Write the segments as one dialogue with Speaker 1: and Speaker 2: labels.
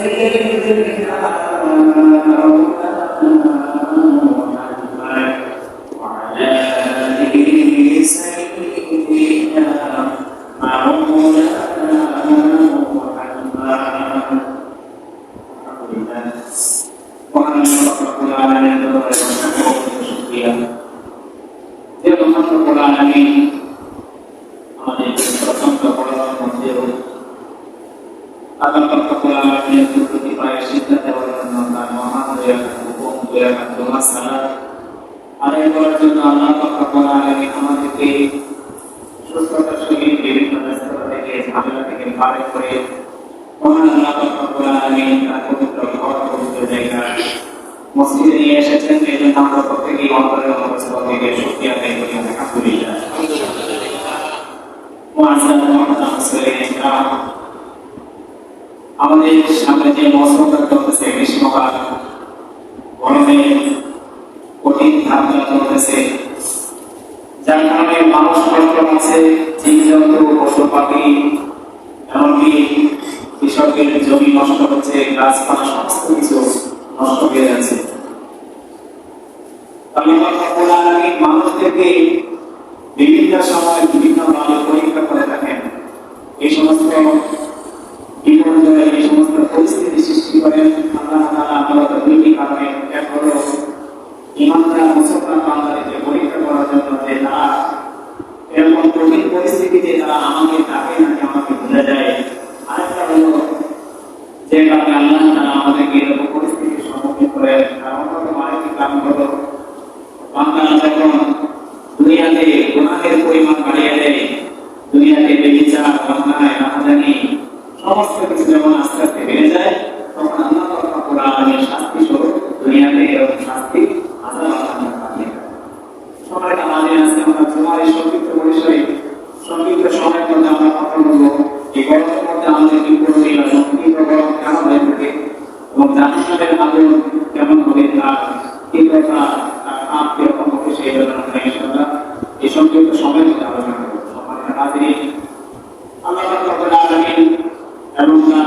Speaker 1: Sayyidina Muhammad. মসজিদে নিয়ে এসেছেন এই জন্য আমরা প্রত্যেকেই অন্তরের অবস্থা থেকে আদায় করি। আলহামদুলিল্লাহ। আমাদের সামনে যে মৌসুমটা চলতেছে গ্রীষ্মকাল গরমে কঠিন ধাপটা চলতেছে। যার কারণে মানুষ কষ্ট হচ্ছে জীবজন্তু পশু এমনকি কৃষকের জমি নষ্ট হচ্ছে, গাছপালা, সমস্ত কিছু নষ্ট হয়ে যাচ্ছে। মানুষদেরকে বিভিন্ন সময় বিভিন্ন ভাবে পরীক্ষা করে থাকেন। এই সমস্ত এই সমস্ত পরিস্থিতি সৃষ্টি করেন আল্লাহ তালা আমাদের দুইটি কারণে। এক হল ইমানদার মুসলমান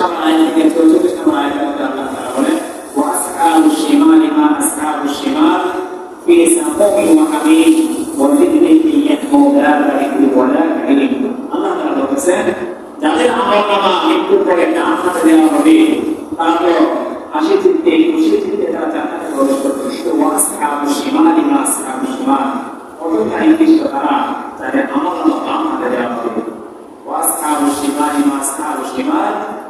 Speaker 1: নম্বর আয়াত থেকে চৌচল্লিশ নম্বর আয়াতের মধ্যে আল্লাহ তারা বলেন ওয়াসকালু শিমাল মা আসকালু শিমাল ফি সামুমিন ওয়া হামিম ওয়া রিজলিন ইয়াতমু দালালিহি ওয়া লা কারিম আল্লাহ তারা বলতেছেন যাদের আমলনামা মৃত্যুর পরে ডান হাতে দেওয়া হবে তারা তো হাসি চিত্তে খুশি চিত্তে তারা জান্নাতে প্রবেশ করবে কিন্তু ওয়াসকালু শিমাল মা আসকালু শিমাল অর্থাৎ নির্দিষ্ট তারা যাদের আমলনামা বাম হাতে দেওয়া হবে ওয়াসকালু শিমাল মা আসকালু শিমাল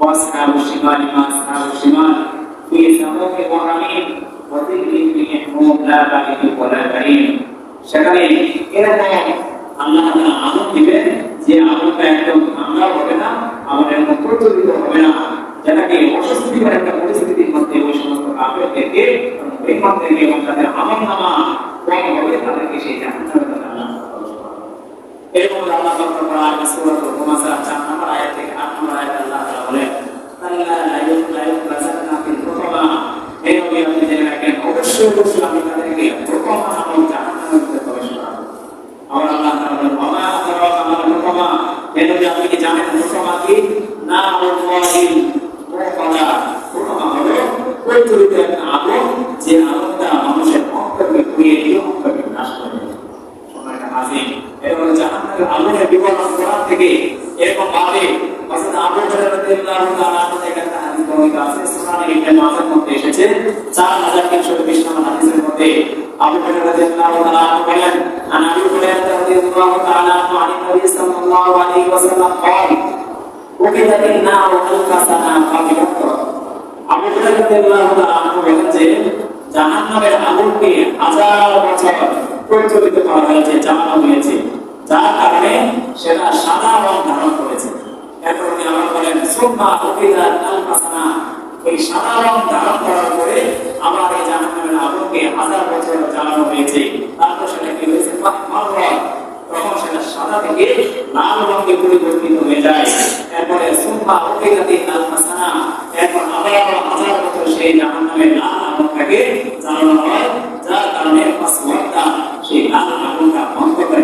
Speaker 1: وأصحاب الشمال ما أصحاب الشمال في سموم وحميم وذكر من يحموم لا بارد ولا كريم সেখানে এরকম আল্লাহ তাআলা আমল দিবেন যে আমলটা একদম ঠান্ডা হবে না আমার একদম প্রচলিত হবে না যেটাকে অস্বস্তিকর একটা পরিস্থিতির মধ্যে ওই সমস্ত কাপড়দেরকে বেমানদেরকে এবং তাদের আমল নামা কম হবে তাদেরকে সেই জাহান্নামে তারা আল্লাহ এরকম আল্লাহ কোরআন সূরাতুল হুমাযা 4 নম্বর আয়াত থেকে 8 নম্বর আয়াত আল্লাহ তাআলা বলেন কাল্লা লা ইউখলায়ুনা ফিল হুতামা এই নবী, আপনি জেনে রাখেন, অবশ্যই অবশ্যই আমি তাদেরকে প্রথম আমল জাহান্নামের প্রবেশ করাবো আমার আল্লাহ তাআলা বলেন মাল হুতামা এই নবী, আপনি কি জানেন হুতামা কি? না আল্লাহিল মুকালা হলো প্রচলিত একটা আগুন যে আগুনটা মানুষের অন্তরকে পুড়িয়ে দিয়ে অন্তরকে নাশ করে দেয় সময়টা হাজির এবং জাহান্নামের আগুনের বিবরণ কোরআন থেকে এরকম ভাবে হযরত আবু হুরায়রা রাদিয়াল্লাহু তাআলা আনহু থেকে একটা হাদিস বর্ণিত আছে সুনান ইবনে মাজার মধ্যে এসেছে 4320 নম্বর হাদিসের মধ্যে আবু হুরায়রা রাদিয়াল্লাহু তাআলা আনহু বলেন আন আবু হুরায়রা রাদিয়াল্লাহু তাআলা আনহু আন নবী সাল্লাল্লাহু আলাইহি ওয়াসাল্লাম قال وكذا النار ألف سنة قبلك আবু হুরায়রা রাদিয়াল্লাহু তাআলা আনহু বলেন যে জাহান্নামের আগুনকে হাজার বছর প্রচলিত করা হয়েছে চালানো হয়েছে যার কারণে সেটা সাদা রং ধারণ করেছে। এরপর উনি আবার বলেন, সুম্মা উকিদা আল হাসানা। এই সাদা রং ধারণ করার পরে আবার এই জাহান্নামের আগুনকে হাজার বছর জ্বালানো হয়েছে। তারপর সেটা কি হয়েছে? তখন সেটা সাদা থেকে লাল রঙে পরিবর্তিত হয়ে যায়। এরপরে সুম্মা উকিদাতি আল হাসানা। এরপর আবার হাজার বছর সেই জাহান্নামের লাল আগুনটাকে জ্বালানো হয়। যার কারণে সেই লাল আগুনটা বন্ধ করে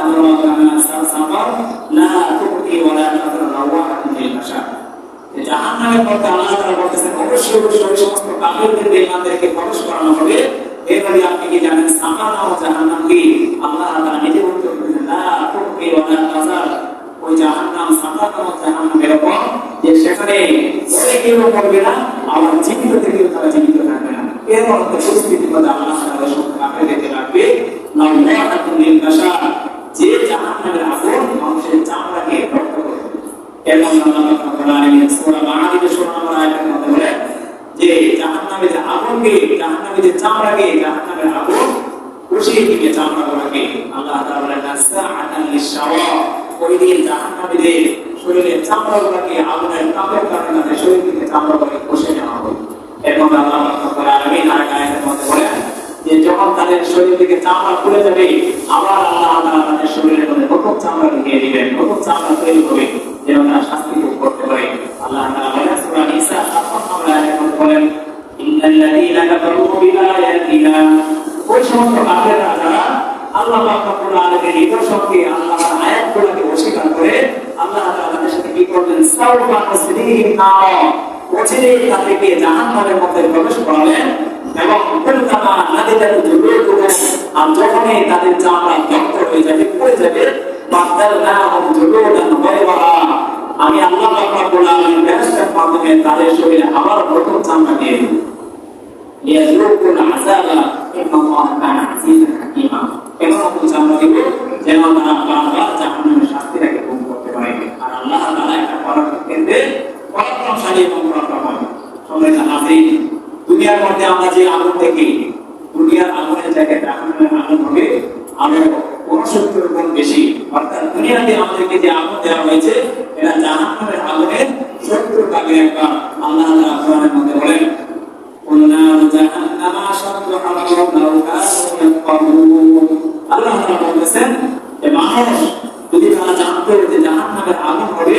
Speaker 1: আদরাকা মা সাফার লা তুqti ওয়া লা তাদর রাওয়াহাতুন লিল বাশার যে জাহান্নামের মধ্যে আল্লাহ তাআলা বলতেছেন, অবশ্যই অবশ্যই ওই সমস্ত কাফেরদের বেঈমানদেরকে প্রবেশ করানো হবে এভাবে আপনি কি জানেন সামানা ও জাহান্নাম কি আল্লাহ তাআলা নিজে দিলেন না তুকি ওয়া লা তাজার ওই জাহান্নাম সামানা ও জাহান্নাম এরকম যে সেখানে মরে কেউ মরবে না আবার জীবিত থেকেও তারা জীবিত থাকবে না এরকম একটা পরিস্থিতির মধ্যে আল্লাহ তাআলা সব কাফেরদেরকে রাখবে যে জাহান্নামের আগুন মানুষের চামড়াকে রক্ত করবে এবং আল্লাহ রাব্বুল আলামিন সূরা দিবে চামড়াগুলোকে আল্লাহ তাআলা আগুনের তাপের কারণে শরীর থেকে চামড়াগুলোকে কষে নেওয়া হবে এবং আল্লাহ রাব্বুল আলামিন আর আয়াতের মধ্যে বলেন যে যখন তাদের শরীর থেকে চামড়া খুলে যাবে, আবার আল্লাহ তাআলা তাদের শরীরের মধ্যে নতুন চামড়া ঢুকিয়ে দিবেন, নতুন চামড়া তৈরি হবে, যেন তারা শাস্তি ভোগ করতে পারে। আল্লাহ তাআলা বলেন, সূরা নিসা 57 নম্বর আয়াতে বলেন ইন্নাল্লাযীনা কাফারু বিআয়াতিনা ওই সমস্ত কাফেররা যারা আল্লাহ পাক রব্বুল আলামিনের নিদর্শনকে আল্লাহর আয়াতগুলোকে অস্বীকার করে, আল্লাহ তাআলা তাদের সাথে কি করলেন? সাউফা তাসরিহিম নার অচিরেই তাদেরকে জাহান্নামের মধ্যে প্রবেশ করালেন। এবং কুলকামা নাদিদাত জুলুদুহুম আর যখনই তাদের চামড়া রক্ত হয়ে যাবে, পড়ে যাবে বাদদালনাহুম জুলুদান গায়রাহা আমি আল্লাহ রব্বুল আলামিন ফেরেশতার মাধ্যমে তাদের শরীরে আবার নতুন চামড়া দিয়ে দেব। লিয়াযুকুল আযাবা ইন্নাল্লাহা কানা আজিজান হাকীমা। এমন নতুন চামড়া দিব যেন তারা বারবার জাহান্নামের শাস্তিটাকে ভোগ করতে পারে। আর আল্লাহ তাআলা একটা পরাক্রমকে পরাক্রমশালী এবং পরাক্রমশালী। সম্মানিত হাজির দুনিয়ার মধ্যে আমরা যে আগুন থেকে দুনিয়ার আগুনের জায়গায় রাখুনের আগুন হবে, আরও উনসত্তর গুণ বেশি। অর্থাৎ দুনিয়াতে আমাদেরকে যে আগুন দেওয়া হয়েছে, এটা জাহান্নামের আগুনের সত্তর ভাগে একবার আল্লাহ তাআলা কোরআনের মধ্যে বলেন কুননার জাহান্নামা সত্তর হাজার লাউকা আল্লাহ তাআলা বলেছেন যে মানুষ, যদি তারা জানতো যে জাহান্নামের আগুন হবে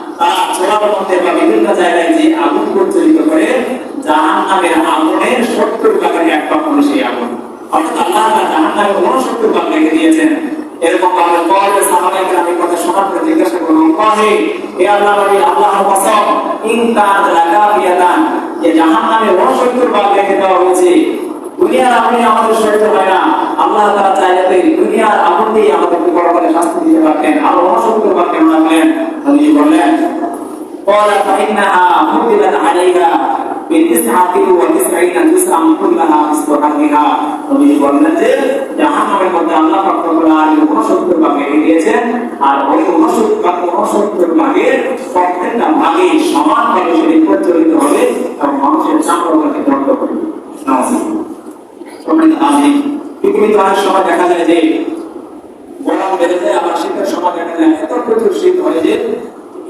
Speaker 1: তারা ছোলার বা বিভিন্ন জায়গায় যে আগুন প্রচলিত করে জাহান নামের আগুনের সত্তর ভাগের এক ভাগ সেই আগুন। অর্থাৎ আল্লাহ জাহান নামের উনসত্তর ভাগ রেখে দিয়েছেন। এরকম ভাবে কলে সাহাবাই কেরামের কথা শোনার পরে জিজ্ঞাসা করলাম কলে এ আল্লাহ নবী আল্লাহর কসম, ইন লাগা বিয়াদান যে জাহান্নামে অসত্তর ভাগ রেখে দেওয়া হয়েছে। দুনিয়ার আপনি আমাদের সহ্য হয় না। আল্লাহ তারা চাইলে তো দুনিয়ার আপন দিয়ে আমাদেরকে বড় করে শাস্তি দিতে পারতেন। আর অসত্তর ভাগ কেন রাখলেন? উনি বললেন فإنها حملت عليها بتسعة وتسعين جزءا كلها نصف حرها নবী বললেন যে জাহান্নামের মধ্যে আল্লাহ পাক রব্বুল আলামিন 69 ভাগে রেখে দিয়েছেন আর ওই 69 ভাগ 69 ভাগের প্রত্যেকটা ভাগে সমানভাবে সেটি প্রচলিত হবে এবং মানুষের চামড়াকে দণ্ড করবে সম্মানিত হাজির পৃথিবীতে অনেক সময় দেখা যায় যে গরম বেড়ে যায় আবার শীতের সময় দেখা যায় এত প্রচুর শীত হয় যে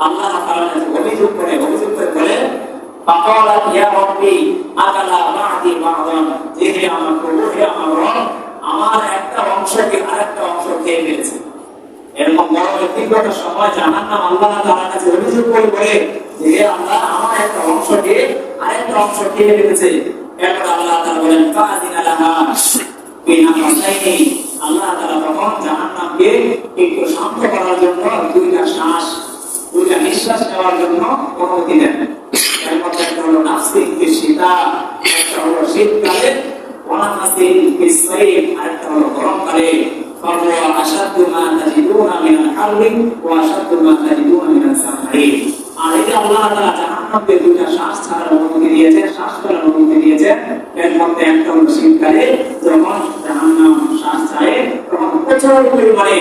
Speaker 1: অভিযোগ করে অভিযোগ করে আমার একটা অংশকে আরেকটা অংশ খেয়ে ফেলেছে। এরকম আল্লাহ তাআলার কাছে আল্লাহ, আমার আল্লাহ তাআলা বলেন ফাযিনা লাহা একটু শান্ত করার জন্য দুইটা শ্বাস দুইটা নিঃশ্বাস নেওয়ার জন্য অনুমতি দেন এর মধ্যে একটা হলো নাস্তিক শীতা একটা হলো শীতকালে ওয়ানাফাসিল বিসাইফ আরেকটা হলো গরমকালে فهو أشد ما تجدون من الحر وأشد ما تجدون من السحر আর এটা আল্লাহ তাআলা জাহান্নামকে দুইটা শ্বাস ছাড়ার অনুমতি দিয়েছেন শ্বাস ফেলার অনুমতি দিয়েছেন এর মধ্যে একটা হলো শীতকালে যখন জাহান্নাম শ্বাস ছাড়ে তখন প্রচুর পরিমাণে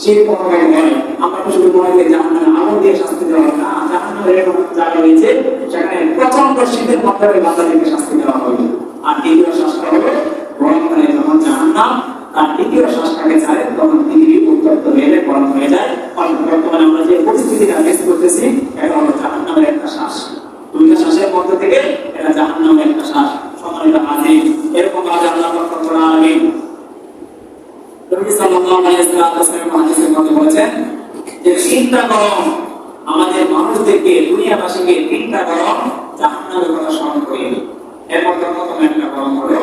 Speaker 1: শীত অনুভব হয় আমরা তো শুধু মনে করি জাহান্নামে আগুন দিয়ে শাস্তি দেওয়া না। জাহান্নামের এরকম জায়গা রয়েছে, সেখানে প্রচণ্ড শীতের মাধ্যমে বাচ্চাদেরকে শাস্তি দেওয়া হয় আর দ্বিতীয় শ্বাসটা হলো গরমকালে যখন জাহান্নাম তার দ্বিতীয় শ্বাসটাকে ছাড়ে তখন পৃথিবী উত্তপ্ত হয়ে যায় গরম হয়ে যায়। বর্তমানে আমরা যে পরিস্থিতিটা ফেস করতেছি, এটা হলো জাহান্নামের একটা শ্বাস। দুইটা শ্বাসের মধ্যে থেকে এটা জাহান্নামের একটা শ্বাস। সম্মানিত হাজির, এরকম কাজ আল্লাহ রব্বুল আলামিন নবী সাল্লাল্লাহু আলাইহি ওয়াসাল্লাম হাদিসের মধ্যে বলেছেন যে তিনটা গরম আমাদের মানুষদেরকে দুনিয়াবাসীকে তিনটা গরম জাহান্নামের কথা স্মরণ করিয়ে দেয়। এর মধ্যে প্রথম একটা গরম হলো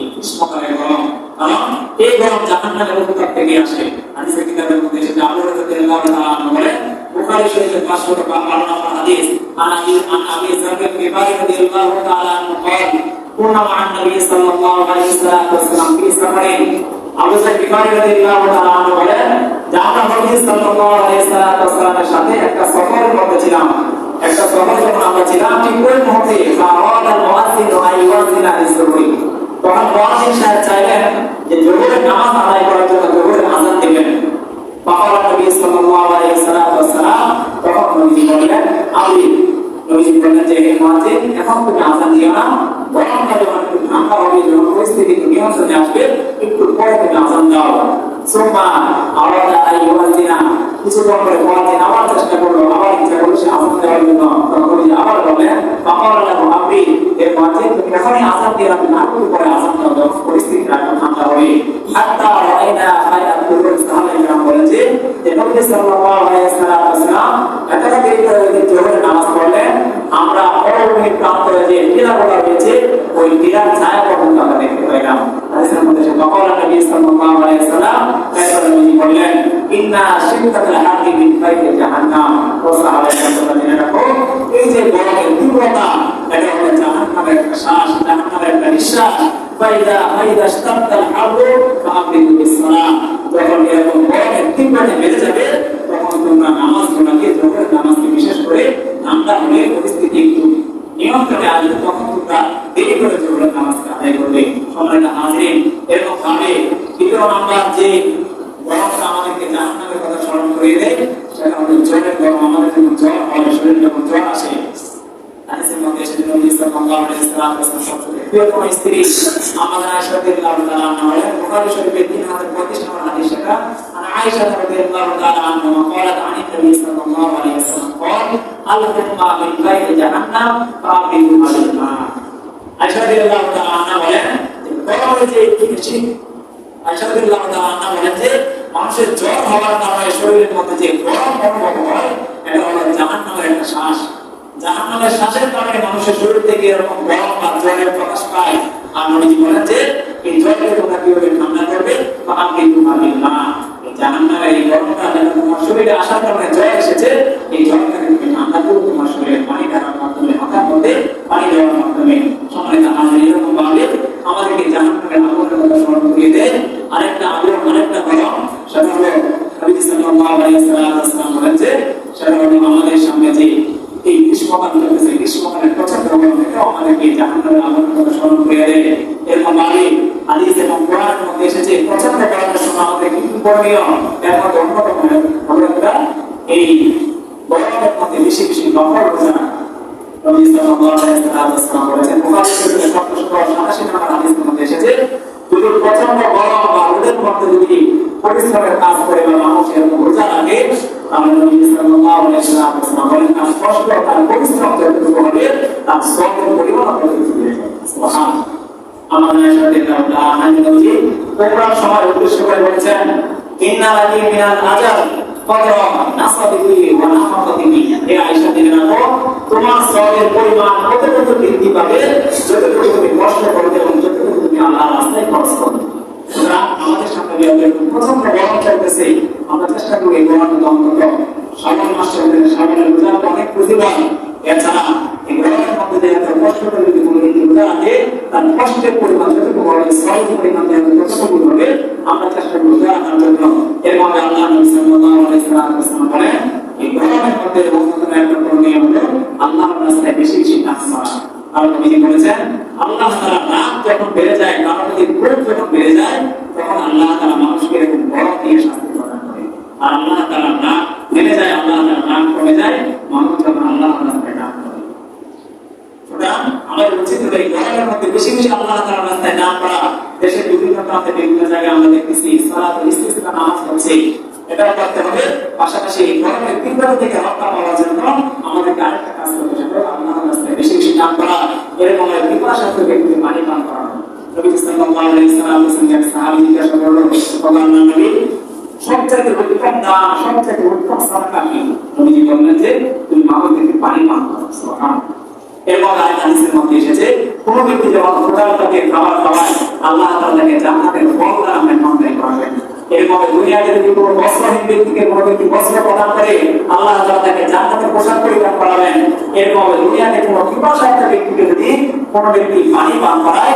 Speaker 1: এই গ্রীষ্মকালের গরম কারণ এই গরম জাহান্নামের উপকার থেকে আসে হাদিসের কিতাবের মধ্যে এসেছে আবু হুরায়রা রাদিয়াল্লাহু তাআলা আনহু বলেন বুখারী শরীফের 552 নম্বর হাদিস আন আবি আন আবি যার গিফারি রাদিয়াল্লাহু তাআলা আনহু قال كنا مع النبي صلى الله عليه وسلم في سفر আবু সাইদ গিফারি রাদিয়াল্লাহু তাআলা আনহু বলেন যে আমরা নবী সাল্লাল্লাহু আলাইহি ওয়াসাল্লামের সাথে একটা সফরের মধ্যে ছিলাম, একটা সফরে যখন আমরা ছিলাম, ঠিক ওই মুহূর্তে ফাওয়াদাল মুয়াজ্জিন আইওয়াজিনা লিসুরি তখন মুয়াজ্জিন সাহেব চাইলেন যে জোহরের নামাজ আদায় করার জন্য জোহরের আযান দিবেন। ফাওয়াল নবী সাল্লাল্লাহু আলাইহি ওয়াসাল্লাম তখন নবী বললেন আমি নবী বললেন যে, হে মুয়াজ্জিন, এখন তুমি আযান দিও না। বরং যখন একটু হবে, যখন পরিস্থিতি নিয়ন্ত্রণে আসবে, একটু পরে তুমি আযান দাও। সুম্মা আওয়াদা আইওয়াজিনা কিছুক্ষণ পরে মুয়াজ্জিন আবার চেষ্টা করলো আবার ইচ্ছা করলো সে আযান দেওয়ার জন্য তখন নবী আবার বললেন ফাওয়াল লাহু আমরি হে মুয়াজ্জিন তুমি এখনই আযান দিয়ে রাখবে না একটু পরে আযান দাও যখন পরিস্থিতিটা একটু ঠান্ডা হবে হাত্তা রাইনা হায়াত কুরুল সাহাবায়ে کرام বলেছে যে নবী সাল্লাল্লাহু আলাইহি ওয়াসাল্লাম এতটা দেরি করে যদি জোহরের নামাজ পড়লেন আমরা অরণ্যের প্রান্তরে যে টিলা করা রয়েছে ওই টিলার ছায়া পর্যন্ত আমরা দেখতে পাই না হাদিসের বললেন এই যে গরমের তীব্রতা, এটা হলো জাহান্নামের একটা শ্বাস যাবে তোমরা নামাজ গুলাকে জোহরের নামাজকে বিশেষ করে ঠান্ডা হলে পরিস্থিতি একটু নিয়ন্ত্রণে আসবে তখন তোমরা দেরি করে জোহরের নামাজকে আদায় করবে, সম্মানিত হাজিরিন। এরকম ভাবে দ্বিতীয় নাম্বার যে গরমটা আমাদেরকে জাহান্নামের কথা স্মরণ করিয়ে দেয়, সেটা হলো জ্বরের গরম, আমাদের যখন জ্বর হয় শরীরে যখন জ্বর আসে। আমাদের আয়েশা রাদিয়াল্লাহু তাআলা আনহা বলেন বুখারী শরীফের 3025 নম্বর হাদিস সেটা আর আয়েশা রাদিয়াল্লাহু তাআলা আনহা قالت عن النبي صلى الله عليه وسلم قال اللهم من بين جهنم فأبرد على الماء আয়েশা রাদিয়াল্লাহু তাআলা আনহা বলেন যে গরমের যে কিছু আয়েশা রাদিয়াল্লাহু তাআলা আনহা বলেন যে মানুষের জ্বর হওয়ার কারণে শরীরের মধ্যে যে গরম অনুভব হয় এটা হলো জাহান্নামের একটা শ্বাস জাহান্নামের শ্বাসের কারণে মানুষের শরীর থেকে এরকম গরম বা জ্বরের প্রকাশ পায় আর নবীজি বলেন যে এই জ্বরকে তোমরা কিভাবে ঠান্ডা করবে বা আপনি ঘুমাবেন না এই জাহান্নামের এই গরমটা শরীরে আসার কারণে সাথে নবী প্রোগ্রাম উদ্দেশ্য করে বলেছেন ইন্না লাকি মিনাল আজাব কদরা নাসাবিহি ওয়া নাফাকাতিহি হে আয়েশা দিনে রাখো তোমার শ্রমের পরিমাণ কতটুকু বৃদ্ধি পাবে, যতটুকু তুমি কষ্ট করবে এবং যতটুকু তুমি আল্লাহর রাস্তায় যেহেতু একটু প্রচণ্ড গরম চলতেছে, আমরা চেষ্টা করি এই গরমটা অন্তত মাসের মধ্যে অনেক প্রতিবার এছাড়া তার এর আল্লাহ রাস্তায় বেশি বেশি কাজ করা। আর নবীজি বলেছেন? নাম যখন বেড়ে যায় কারণ যদি ক্রোধ যখন বেড়ে যায়, তখন আল্লাহ তাআলা মানুষকে এরকম আর আল্লাহ নাম বেড়ে যায়, আল্লাহ তাআলা নাম কমে যায় মানুষ যখন আল্লাহ রাস্তায় নাম করে সুতরাং আমাদের উচিত হলো এই গরমের মধ্যে বেশি বেশি আল্লাহ তাআলার রাস্তায় নাম করা। দেশের বিভিন্ন প্রান্তে বিভিন্ন জায়গায় আমরা দেখতেছি, সালাতুল ইস্তিসকা নামাজ হচ্ছে এটাও করতে হবে। পাশাপাশি এই গরমের তীব্রতা থেকে রক্ষা পাওয়ার জন্য আমাদেরকে আরেকটা কাজ করতে হবে আল্লাহর রাস্তায় বেশি বেশি নাম করা। এরকম পিপাসার্থ ব্যক্তি পানি পান করানো। নবী সাল্লাল্লাহু আলাইহি সাল্লাম এক সাহাবী জিজ্ঞাসা নবী সবচেয়ে উত্তম দান সবচেয়ে উত্তম সাদাকা কি? বললেন যে, তুমি মানুষকে পানি পান করো এরপর আয়াত হাদিসের মধ্যে এসেছে, কোন ব্যক্তি যখন খোদাকে খাবার খাওয়ায়, আল্লাহ তাআলাকে জান্নাতের ফল দ্বারা মেহমানদারি করাবেন এরপর দুনিয়াতে যদি কোনো বস্ত্রহীন ব্যক্তিকে কোনো ব্যক্তি বস্ত্র প্রদান করে, আল্লাহ তাকে জান্নাতের পোশাক পরিধান করাবেন। এরপর দুনিয়াতে কোনো পিপাসার্থ ব্যক্তিকে যদি কোনো ব্যক্তি পানি পান করায়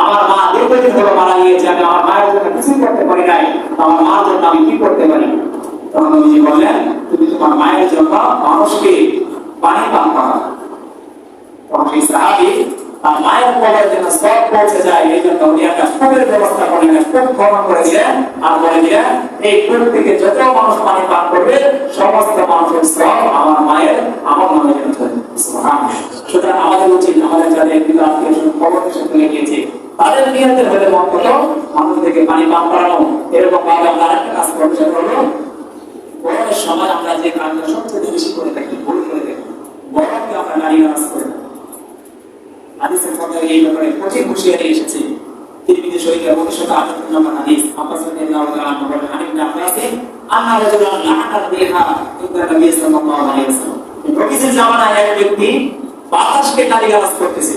Speaker 1: আমার মা দীর্ঘদিন ধরে মারা গিয়েছে, আমি আমার মায়ের জন্য কিছুই করতে পারি নাই, আমার মার জন্য আমি কি করতে পারি তখন নবীজি বললেন, তুমি তোমার মায়ের জন্য মানুষকে পানি পান করা তখন সেই সাহাবি তার মায়ের জন্য সব পৌঁছে যায়, এই জন্য উনি একটা ব্যবস্থা আর বলে দিলেন, এই থেকে যত মানুষ পানি পান করবে, সমস্ত মানুষের সব আমার মায়ের আমার নামে। সুতরাং আমাদের উচিত, আমাদের যাদের আত্মীয় এসে তুলে নিয়েছে তাদের নিয়তের হলে মত হলো মানুষদেরকে পানি পান করানো, এরকম ভাবে আমরা আরেকটা কাজ করতে হলো গরমের সময় আমরা যে কাজটা সবচেয়ে বেশি করে থাকি, ভুল করে থাকি গরমকে আমরা নারী নামাজ করে হাদিসের মধ্যে এই ব্যাপারে কঠিন হুঁশিয়ারি এসেছে। তিরমিজি শরীফে অবশ্যই আঠারো নম্বর হাদিস। আব্বাস রাদিয়াল্লাহু তাআলা বলেন, হানিফ ইবনে আব্বাসে আন্না রাজুলান লাআনা বিহা ইবনে নবী সাল্লাল্লাহু আলাইহি ওয়াসাল্লাম। নবীজির জামানায় এক ব্যক্তি বাতাসকে গালিগালাজ করতেছে।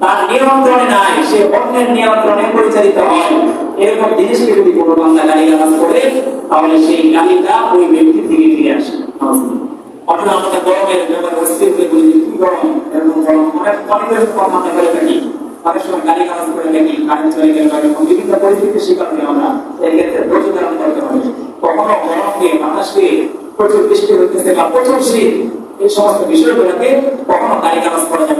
Speaker 1: তার নিয়ন্ত্রণে নাই, সে অন্যের নিয়ন্ত্রণে পরিচালিত হয়। এরকম জিনিসকে যদি কোনো বান্দা গালিগালাজ করে, তাহলে সেই গালিটা ওই ব্যক্তি থেকে ফিরে আসে। বলি গালি গালাজ গেলে হবে। কখনো গরমকে, বাতাসকে প্রচুর বৃষ্টি হইতেছে বা প্রচুর শীত, এই সমস্ত বিষয়গুলোকে কখনো গালি গালাজ করা যাবে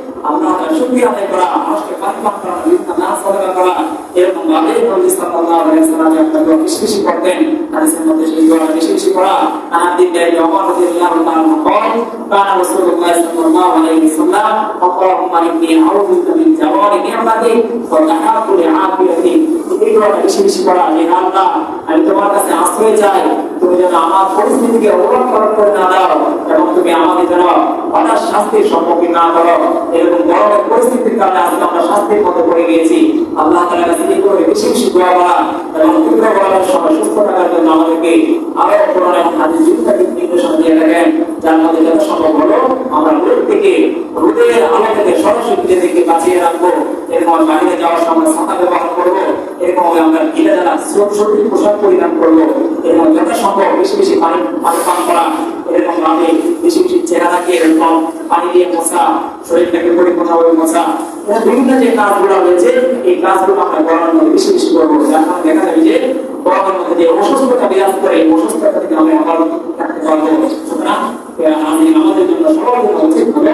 Speaker 1: আল্লাহ তাআলা শুকরিয়া আদায় করা মানুষকে পানি পান করা বিভিন্ন নাচ সাদকা করা এরকম ভাবে নবী সাল্লাল্লাহু আলাইহি সাল্লাম একটা দোয়া বেশি বেশি করতেন হাদিসের মধ্যে সেই দোয়া বেশি বেশি করা আনাদ বিন জাইদ ওমর রাদিয়াল্লাহু তাআলা قال كان رسول الله صلى الله عليه وسلم اللهم اني اعوذ بك من زوال نعمتك وتحقق عافيتك এই দোয়াটা বেশি বেশি করা যে আল্লাহ আমি তোমার কাছে আশ্রয় চাই তুমি যেন আমার পরিস্থিতিকে অবলম্বন করে না এবং তুমি যেন সম্মুখীন না এরকম পরিস্থিতির কারণে আজকে আমরা শাস্তির পড়ে গিয়েছি। আল্লাহ কাছে করে বেশি বেশি দোয়া করা এবং সময় সুস্থ থাকার জন্য আমাদেরকে আরও দিয়ে থাকেন, যার মধ্যে যত সম্ভব হলো আমরা রোদ থেকে রোদের আলো থেকে সরাসরি নিজেদেরকে বাঁচিয়ে রাখব। এরকম বাইরে যাওয়ার সময় ছাতা ব্যবহার করব এরকম সঠিক পোশাক পরিধান করল এবং যথাসম্ভব বেশি বেশি পানি পানি পান করা, এরকম ভাবে বেশি বেশি চেহারাকে এরকম পানি দিয়ে মশা, শরীরটাকে পরিপূর্ণভাবে মশা বিভিন্ন যে কাজগুলো রয়েছে, এই কাজগুলো আমরা গরমের মধ্যে বেশি বেশি করব। যার কারণে দেখা যাবে যে গরমের মধ্যে যে অসুস্থতা বিরাজ করে, এই অসুস্থতা থেকে আমরা আবার থাকতে পারব। সুতরাং আমি আমাদের জন্য সবার জন্য উচিত হলো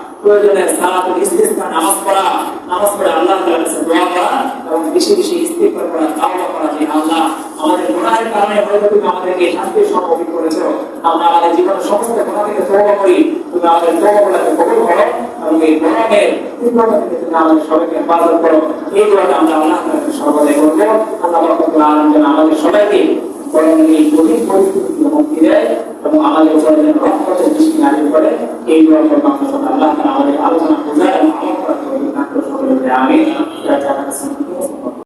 Speaker 1: প্রয়োজনে সালাতুল ইস্তিসকা নামাজ পড়া, নামাজ পড়ে আল্লাহর কাছে দোয়া করা এবং বেশি বেশি ইস্তিগফার করা, তাওবা করা যে আল্লাহ আমাদের গুনাহের কারণে হয়তো তুমি আমাদেরকে শান্তির সম্মুখীন করেছ। আমরা আমাদের জীবনের সমস্ত গুনাহ থেকে তওবা করি। তুমি আমাদের তওবাগুলোকে কবুল করো এবং এই গরমের তীব্রতা থেকে তুমি আমাদের সবাইকে হেফাজত করো। এই দোয়াটা আমরা আল্লাহর কাছে সর্বদাই করব। আল্লাহ রাব্বুল আলামিন যেন আমাদের সবাইকে গরমের এই কঠিন পরিস্থিতি মুক্তি দেয়। এবং আমাদের উপরে যেন রহমতের দৃষ্টি নাজিল করে এই দোয়া করব আল্লাহ আমাদের আলোচনা বোঝায় এবং আমল করার জন্য আমি